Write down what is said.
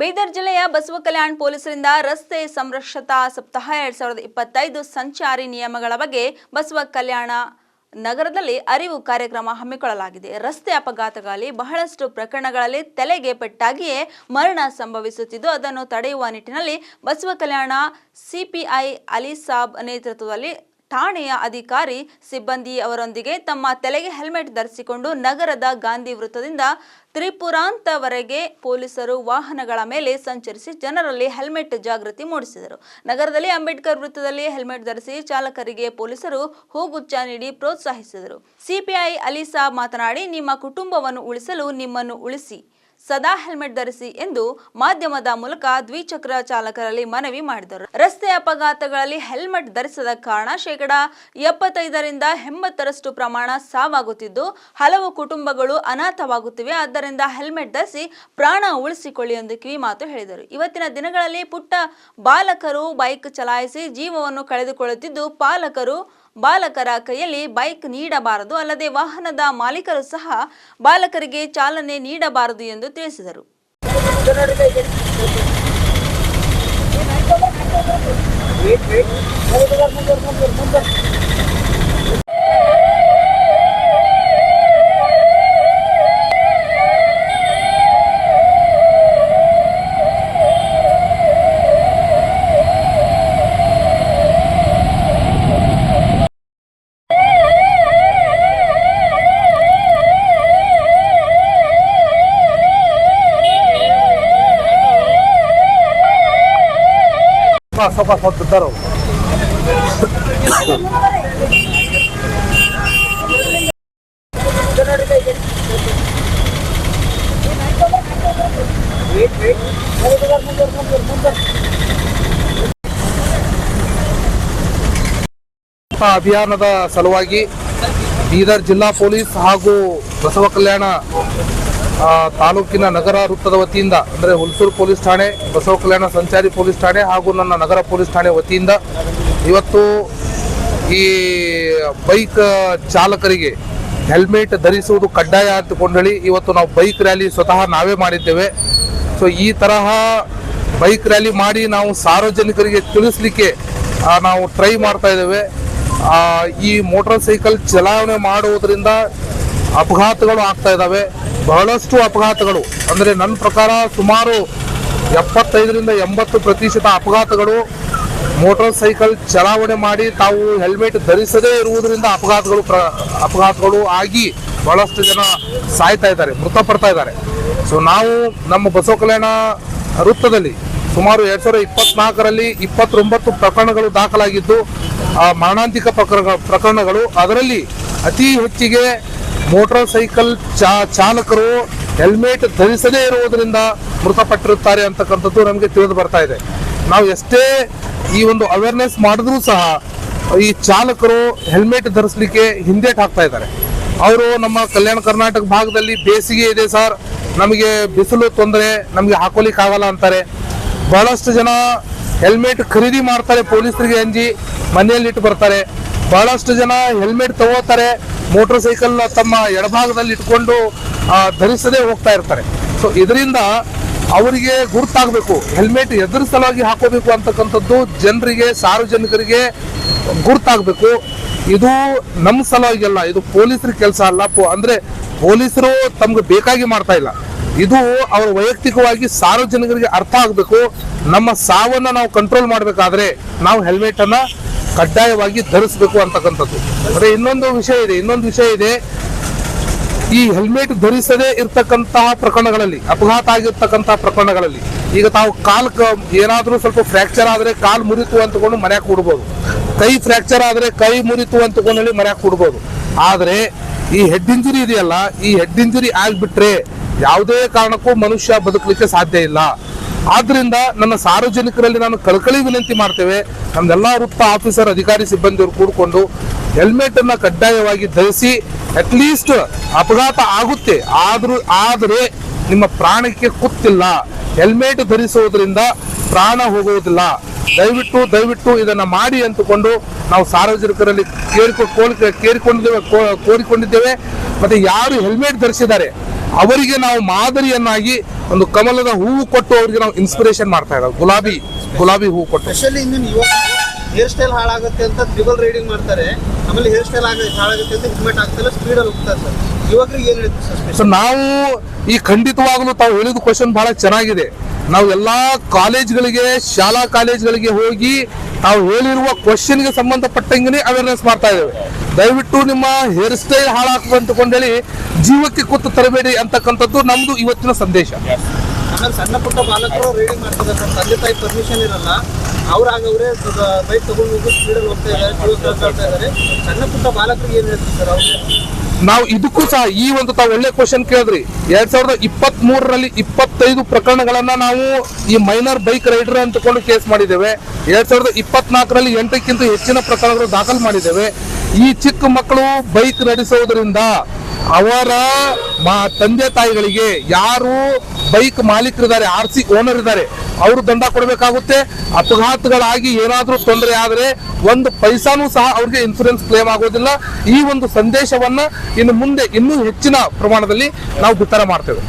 ಬೀದರ್ ಜಿಲ್ಲೆಯ ಬಸವ ಕಲ್ಯಾಣ್ ಪೊಲೀಸರಿಂದ ರಸ್ತೆ ಸಂರಕ್ಷತಾ ಸಪ್ತಾಹ ಎರಡ್ ಸಾವಿರದ ಇಪ್ಪತ್ತೈದು ಸಂಚಾರಿ ನಿಯಮಗಳ ಬಗ್ಗೆ ಬಸವ ಕಲ್ಯಾಣ ನಗರದಲ್ಲಿ ಅರಿವು ಕಾರ್ಯಕ್ರಮ ಹಮ್ಮಿಕೊಳ್ಳಲಾಗಿದೆ. ರಸ್ತೆ ಅಪಘಾತಗಳಲ್ಲಿ ಬಹಳಷ್ಟು ಪ್ರಕರಣಗಳಲ್ಲಿ ತಲೆಗೆ ಪೆಟ್ಟಾಗಿಯೇ ಮರಣ ಸಂಭವಿಸುತ್ತಿದ್ದು, ಅದನ್ನು ತಡೆಯುವ ನಿಟ್ಟಿನಲ್ಲಿ ಬಸವ ಕಲ್ಯಾಣ ಸಿಪಿಐ ಅಲಿಸಾಬ್ ನೇತೃತ್ವದಲ್ಲಿ ಠಾಣೆಯ ಅಧಿಕಾರಿ ಸಿಬ್ಬಂದಿ ಅವರೊಂದಿಗೆ ತಮ್ಮ ತಲೆಗೆ ಹೆಲ್ಮೆಟ್ ಧರಿಸಿಕೊಂಡು ನಗರದ ಗಾಂಧಿ ವೃತ್ತದಿಂದ ತ್ರಿಪುರಾಂತವರೆಗೆ ಪೊಲೀಸರು ವಾಹನಗಳ ಮೇಲೆ ಸಂಚರಿಸಿ ಜನರಲ್ಲಿ ಹೆಲ್ಮೆಟ್ ಜಾಗೃತಿ ಮೂಡಿಸಿದರು. ನಗರದಲ್ಲಿ ಅಂಬೇಡ್ಕರ್ ವೃತ್ತದಲ್ಲಿ ಹೆಲ್ಮೆಟ್ ಧರಿಸಿ ಚಾಲಕರಿಗೆ ಪೊಲೀಸರು ಹೂಗುಚ್ಚ ನೀಡಿ ಪ್ರೋತ್ಸಾಹಿಸಿದರು. ಸಿಪಿಐ ಅಲಿಸಾ ಮಾತನಾಡಿ, ನಿಮ್ಮ ಕುಟುಂಬವನ್ನು ಉಳಿಸಲು ನಿಮ್ಮನ್ನು ಉಳಿಸಿ. ಸದಾ ಹೆಲ್ಮೆಟ್ ಧರಿಸಿ ಎಂದು ಮಾಧ್ಯಮದ ಮೂಲಕ ದ್ವಿಚಕ್ರ ಚಾಲಕರಲ್ಲಿ ಮನವಿ ಮಾಡಿದರು. ರಸ್ತೆ ಅಪಘಾತಗಳಲ್ಲಿ ಹೆಲ್ಮೆಟ್ ಧರಿಸದ ಕಾರಣ ಶೇಕಡ ಎಪ್ಪತ್ತೈದರಿಂದ ಎಂಬತ್ತರಷ್ಟು ಪ್ರಮಾಣ ಸಾವಾಗುತ್ತಿದ್ದು, ಹಲವು ಕುಟುಂಬಗಳು ಅನಾಥವಾಗುತ್ತಿವೆ. ಆದ್ದರಿಂದ ಹೆಲ್ಮೆಟ್ ಧರಿಸಿ ಪ್ರಾಣ ಉಳಿಸಿಕೊಳ್ಳಿ ಎಂದು ಕಿವಿ ಮಾತು ಹೇಳಿದರು. ಇವತ್ತಿನ ದಿನಗಳಲ್ಲಿ ಪುಟ್ಟ ಬಾಲಕರು ಬೈಕ್ ಚಲಾಯಿಸಿ ಜೀವವನ್ನು ಕಳೆದುಕೊಳ್ಳುತ್ತಿದ್ದು, ಪಾಲಕರು ಬಾಲಕರ ಕೈಯಲ್ಲಿ ಬೈಕ್ ನೀಡಬಾರದು ಅಲ್ಲದೆ ವಾಹನದ ಮಾಲೀಕರು ಸಹ ಬಾಲಕರಿಗೆ ಚಾಲನೆ ನೀಡಬಾರದು ಎಂದು ತಿಳಿಸಿದರು. ಸ್ವಲ್ಪ ಬಿದ್ದಾರು ಅಭಿಯಾನದ ಸಲುವಾಗಿ ಬೀದರ್ ಜಿಲ್ಲಾ ಪೊಲೀಸ್ ಹಾಗೂ ಬಸವ ಕಲ್ಯಾಣ ತಾಲೂಕಿನ ನಗರ ವೃತ್ತದ ವತಿಯಿಂದ, ಅಂದರೆ ಹುಲ್ಸೂರು ಪೊಲೀಸ್ ಠಾಣೆ, ಬಸವ ಕಲ್ಯಾಣ ಸಂಚಾರಿ ಪೊಲೀಸ್ ಠಾಣೆ ಹಾಗೂ ನನ್ನ ನಗರ ಪೊಲೀಸ್ ಠಾಣೆ ವತಿಯಿಂದ ಇವತ್ತು ಈ ಬೈಕ್ ಚಾಲಕರಿಗೆ ಹೆಲ್ಮೆಟ್ ಧರಿಸುವುದು ಕಡ್ಡಾಯ ಅಂತಕೊಂಡು ಇವತ್ತು ನಾವು ಬೈಕ್ ರ್ಯಾಲಿ ಸ್ವತಃ ನಾವೇ ಮಾಡಿದ್ದೇವೆ. ಸೊ ಈ ತರಹ ಬೈಕ್ ರ್ಯಾಲಿ ಮಾಡಿ ನಾವು ಸಾರ್ವಜನಿಕರಿಗೆ ತಿಳಿಸ್ಲಿಕ್ಕೆ ನಾವು ಟ್ರೈ ಮಾಡ್ತಾ ಇದ್ದೇವೆ. ಈ ಮೋಟಾರ್ ಸೈಕಲ್ ಚಲಾವಣೆ ಮಾಡುವುದರಿಂದ ಅಪಘಾತಗಳು ಆಗ್ತಾ ಇದ್ದಾವೆ. ಬಹಳಷ್ಟು ಅಪಘಾತಗಳು. ಅಂದರೆ ನನ್ನ ಪ್ರಕಾರ ಸುಮಾರು ಎಪ್ಪತ್ತೈದರಿಂದ ಎಂಬತ್ತು ಪ್ರತಿಶತ ಅಪಘಾತಗಳು ಮೋಟಾರ್ ಸೈಕಲ್ ಚಲಾವಣೆ ಮಾಡಿ ತಾವು ಹೆಲ್ಮೆಟ್ ಧರಿಸದೇ ಇರುವುದರಿಂದ ಅಪಘಾತಗಳು ಪ್ರ, ಅಪಘಾತಗಳು ಆಗಿ ಬಹಳಷ್ಟು ಜನ ಸಾಯ್ತಾ ಇದ್ದಾರೆ, ಮೃತಪಡ್ತಾ ಇದ್ದಾರೆ. ಸೊ ನಾವು ನಮ್ಮ ಬಸವ ಕಲ್ಯಾಣ ವೃತ್ತದಲ್ಲಿ ಸುಮಾರು ಎರಡು ಸಾವಿರದ ಇಪ್ಪತ್ನಾಲ್ಕರಲ್ಲಿ ಇಪ್ಪತ್ತೊಂಬತ್ತು ಪ್ರಕರಣಗಳು ದಾಖಲಾಗಿದ್ದು ಮರಣಾಂತಿಕ ಪ್ರಕರಣ, ಪ್ರಕರಣಗಳು ಅದರಲ್ಲಿ ಅತಿ ಹೆಚ್ಚಿಗೆ ಮೋಟಾರ್ ಸೈಕಲ್ ಚಾ ಚಾಲಕರು ಹೆಲ್ಮೆಟ್ ಧರಿಸದೇ ಇರುವುದರಿಂದ ಮೃತಪಟ್ಟಿರುತ್ತಾರೆ ಅಂತಕ್ಕಂಥದ್ದು ನಮಗೆ ತಿಳಿದು ಬರ್ತಾ ಇದೆ. ನಾವು ಎಷ್ಟೇ ಈ ಒಂದು ಅವೇರ್ನೆಸ್ ಮಾಡಿದ್ರೂ ಸಹ ಈ ಚಾಲಕರು ಹೆಲ್ಮೆಟ್ ಧರಿಸಲಿಕ್ಕೆ ಹಿಂದೇಟ್ ಹಾಕ್ತಾ ಇದ್ದಾರೆ. ಅವರು ನಮ್ಮ ಕಲ್ಯಾಣ ಕರ್ನಾಟಕ ಭಾಗದಲ್ಲಿ ಬೇಸಿಗೆ ಇದೆ ಸರ್. ನಮಗೆ ಬಿಸಿಲು ತೊಂದರೆ ನಮಗೆ ಹಾಕೋಲಿಕ್ಕೆ ಆಗಲ್ಲ ಅಂತಾರೆ. ಬಹಳಷ್ಟು ಜನ ಹೆಲ್ಮೆಟ್ ಖರೀದಿ ಮಾಡ್ತಾರೆ ಪೊಲೀಸರಿಗೆ ಅಂಜಿ ಮನೆಯಲ್ಲಿ ಇಟ್ಟು ಬರ್ತಾರೆ. ಬಹಳಷ್ಟು ಜನ ಹೆಲ್ಮೆಟ್ ತಗೋತಾರೆ. ಮೋಟರ್ ಸೈಕಲ್ ತಮ್ಮ ಎಡಭಾಗದಲ್ಲಿ ಇಟ್ಕೊಂಡು ಧರಿಸದೇ ಹೋಗ್ತಾ ಇರ್ತಾರೆ. ಸೊ ಇದರಿಂದ ಅವರಿಗೆ ಗುರುತಾಗಬೇಕು. ಹೆಲ್ಮೆಟ್ ಎದುರು ಸಲುವಾಗಿ ಹಾಕೋಬೇಕು ಅಂತಕ್ಕಂಥದ್ದು ಜನರಿಗೆ, ಸಾರ್ವಜನಿಕರಿಗೆ ಗುರುತಾಗಬೇಕು. ಇದು ನಮ್ಮ ಸಲುವಾಗಿ ಅಲ್ಲ ಇದು ಪೊಲೀಸರ ಕೆಲಸ ಅಲ್ಲ. ಅಂದರೆ ಪೊಲೀಸರು ತಮ್ಗೆ ಬೇಕಾಗಿ ಮಾಡ್ತಾ ಇಲ್ಲ. ಇದು ಅವರ ವೈಯಕ್ತಿಕವಾಗಿ ಸಾರ್ವಜನಿಕರಿಗೆ ಅರ್ಥ ಆಗಬೇಕು. ನಮ್ಮ ಸಾವನ್ನ ನಾವು ಕಂಟ್ರೋಲ್ ಮಾಡಬೇಕಾದ್ರೆ ನಾವು ಹೆಲ್ಮೆಟ್ ಅನ್ನ ಕಡ್ಡಾಯವಾಗಿ ಧರಿಸಬೇಕು ಅಂತಕ್ಕಂಥದ್ದು. ಅಂದ್ರೆ ಇನ್ನೊಂದು ವಿಷಯ ಇದೆ, ಇನ್ನೊಂದು ವಿಷಯ ಇದೆ. ಈ ಹೆಲ್ಮೆಟ್ ಧರಿಸದೇ ಇರ್ತಕ್ಕಂತಹ ಪ್ರಕರಣಗಳಲ್ಲಿ, ಅಪಘಾತ ಆಗಿರ್ತಕ್ಕಂತಹ ಪ್ರಕರಣಗಳಲ್ಲಿ, ಈಗ ತಾವು ಕಾಲ್ ಏನಾದರೂ ಸ್ವಲ್ಪ ಫ್ರಾಕ್ಚರ್ ಆದ್ರೆ ಕಾಲ್ ಮುರಿತು ಅಂತಕೊಂಡು ಮನೆಯಾಗ ಕೂಡ್ಬೋದು. ಕೈ ಫ್ರಾಕ್ಚರ್ ಆದ್ರೆ ಕೈ ಮುರಿತು ಅಂತಕೊಂಡು ಹೇಳಿ ಮನೆಯಾಗ ಕೂಡ್ಬೋದು. ಆದರೆ ಈ ಹೆಡ್ ಇಂಜುರಿ ಇದೆಯಲ್ಲ, ಈ ಹೆಡ್ ಇಂಜುರಿ ಆಗಿಬಿಟ್ರೆ ಯಾವುದೇ ಕಾರಣಕ್ಕೂ ಮನುಷ್ಯ ಬದುಕಲಿಕ್ಕೆ ಸಾಧ್ಯ ಇಲ್ಲ. ಆದ್ರಿಂದ ನನ್ನ ಸಾರ್ವಜನಿಕರಲ್ಲಿ ನಾನು ಕಳಕಳಿ ವಿನಂತಿ ಮಾಡ್ತೇವೆ. ನಮ್ದೆಲ್ಲ ವೃತ್ತ ಆಫೀಸರ್, ಅಧಿಕಾರಿ, ಸಿಬ್ಬಂದಿಯವರು ಕೂಡಿಕೊಂಡು ಹೆಲ್ಮೆಟ್ ಅನ್ನ ಕಡ್ಡಾಯವಾಗಿ ಧರಿಸಿ ಅಟ್ಲೀಸ್ಟ್ ಅಪಘಾತ ಆಗುತ್ತೆ. ಆದ್ರೂ, ಆದರೆ ನಿಮ್ಮ ಪ್ರಾಣಕ್ಕೆ ಕುತ್ತಿಲ್ಲ. ಹೆಲ್ಮೆಟ್ ಧರಿಸುವುದರಿಂದ ಪ್ರಾಣ ಹೋಗುವುದಿಲ್ಲ. ದಯವಿಟ್ಟು ದಯವಿಟ್ಟು ಇದನ್ನ ಮಾಡಿ ಅಂತಕೊಂಡು ನಾವು ಸಾರ್ವಜನಿಕರಲ್ಲಿ ಕೇಳಿಕೊ, ಕೋರಿಕೊಂಡಿದ್ದೇವೆ ಮತ್ತೆ ಯಾರು ಹೆಲ್ಮೆಟ್ ಧರಿಸಿದ್ದಾರೆ? ಅವರಿಗೆ ನಾವು ಮಾದರಿಯನ್ನಾಗಿ ಒಂದು ಕಮಲದ ಹೂವು ಕೊಟ್ಟು ಅವರಿಗೆ ನಾವು ಇನ್ಸ್ಪಿರೇಷನ್ ಮಾಡ್ತಾ ಇದ್ದಾವೆ ಗುಲಾಬಿ ಗುಲಾಬಿ ಹೂವು ಕೊಟ್ಟು. ಸ್ಪೆಷಲಿ ಹೇರ್ ಸ್ಟೈಲ್ ಹಾಳಾಗುತ್ತೆ ಅಂತ ಟ್ರಿಬಲ್ ರೈಡಿಂಗ್ ಮಾಡ್ತಾರೆ. ಆಮೇಲೆ ಹೇರ್ ಸ್ಟೈಲ್ ಹಾಳಾಗುತ್ತೆ ಅಂತ ಹೆಲ್ಮೆಟ್ ಆಗ್ತಿಲ್ಲ ಸ್ಪೀಡಲ್ಲಿ ಹೋಗ್ತಾರೆ ಸರ್. ಯುವಕರಿಗೆ ಏನು ಹೇಳ್ತೀವಿ ಸರ್ ನಾವು ಈ ಖಂಡಿತವಾಗಲೂ ತಾವು ಹೇಳಿದ ಕ್ವಶನ್ ಬಹಳ ಚೆನ್ನಾಗಿದೆ. ನಾವು ಎಲ್ಲಾ ಕಾಲೇಜ್ಗಳಿಗೆ ಶಾಲಾ ಕಾಲೇಜ್ಗಳಿಗೆ ಹೋಗಿ ನಾವು ಹೇಳಿರುವ ಕ್ವಶನ್ಗೆ ಸಂಬಂಧಪಟ್ಟಂಗೆ ಅವೇರ್ನೆಸ್ ಮಾಡ್ತಾ ಇದ್ದೇವೆ. ದಯವಿಟ್ಟು ನಿಮ್ಮ ಹೇರ್ ಸ್ಟೈಲ್ ಹಾಳಾಗ್ತದೆ ಅಂತಕೊಂಡೇಳಿ ಜೀವಕ್ಕೆ ಕೂತು ತರಬೇಡಿ ಅಂತಕ್ಕಂಥದ್ದು ನಮ್ದು ಇವತ್ತಿನ ಸಂದೇಶ. ಸಣ್ಣ ಪುಟ್ಟ ಬಾಲಕರು ರೈಡಿಂಗ್ ಮಾಡ್ತಾರೆ ತಂದೆ ತಾಯಿ ಪರ್ಮಿಷನ್ ಇರಲ್ಲ ಅವ್ರಾಗ ಅವರೇ ಬೈಕ್ ತಗೊಂಡು ಹೋಗಿ ಸ್ಪೀಡಲ್ಲಿ ಹೋಗ್ತಾ ಇದ್ದಾರೆ ಸಣ್ಣ ಪುಟ್ಟ ಬಾಲಕರಿಗೆ ಏನು ಹೇಳ್ತೀವಿ ಸರ್ ಅವ್ರಿಗೆ ನಾವು ಇದಕ್ಕೂ ಸಹ ಈ ಒಂದು ತಾವು ಒಳ್ಳೆ ಕ್ವಶನ್ ಕೇಳಿದ್ರಿ. ಎರಡ್ ಸಾವಿರದ ಇಪ್ಪತ್ತ್ ಮೂರರಲ್ಲಿ ಇಪ್ಪತ್ತೈದು ಪ್ರಕರಣಗಳನ್ನ ನಾವು ಈ ಮೈನರ್ ಬೈಕ್ ರೈಡರ್ ಅಂತಕೊಂಡು ಕೇಸ್ ಮಾಡಿದ್ದೇವೆ. ಎರಡ್ ಸಾವಿರದ ಇಪ್ಪತ್ನಾಲ್ಕರಲ್ಲಿ ಎಂಟಕ್ಕಿಂತ ಹೆಚ್ಚಿನ ಪ್ರಕರಣಗಳು ದಾಖಲು ಮಾಡಿದ್ದೇವೆ. ಈ ಚಿಕ್ಕ ಮಕ್ಕಳು ಬೈಕ್ ನಡೆಸುವುದರಿಂದ ಅವರ ಮಾ ತಂದೆ ತಾಯಿಗಳಿಗೆ ಯಾರು ಬೈಕ್ ಮಾಲೀಕರಿದ್ದಾರೆ, ಆರ್ ಸಿ ಓನರ್ ಇದ್ದಾರೆ, ಅವರು ದಂಡ ಕೊಡಬೇಕಾಗುತ್ತೆ. ಅಪಘಾತಗಳಾಗಿ ಏನಾದರೂ ತೊಂದರೆ ಆದರೆ ಒಂದು ಪೈಸಾನೂ ಸಹ ಅವ್ರಿಗೆ ಇನ್ಸೂರೆನ್ಸ್ ಕ್ಲೇಮ್ ಆಗೋದಿಲ್ಲ. ಈ ಒಂದು ಸಂದೇಶವನ್ನ ಇನ್ನು ಮುಂದೆ ಇನ್ನೂ ಹೆಚ್ಚಿನ ಪ್ರಮಾಣದಲ್ಲಿ ನಾವು ಬಿತ್ತರ ಮಾಡ್ತೇವೆ.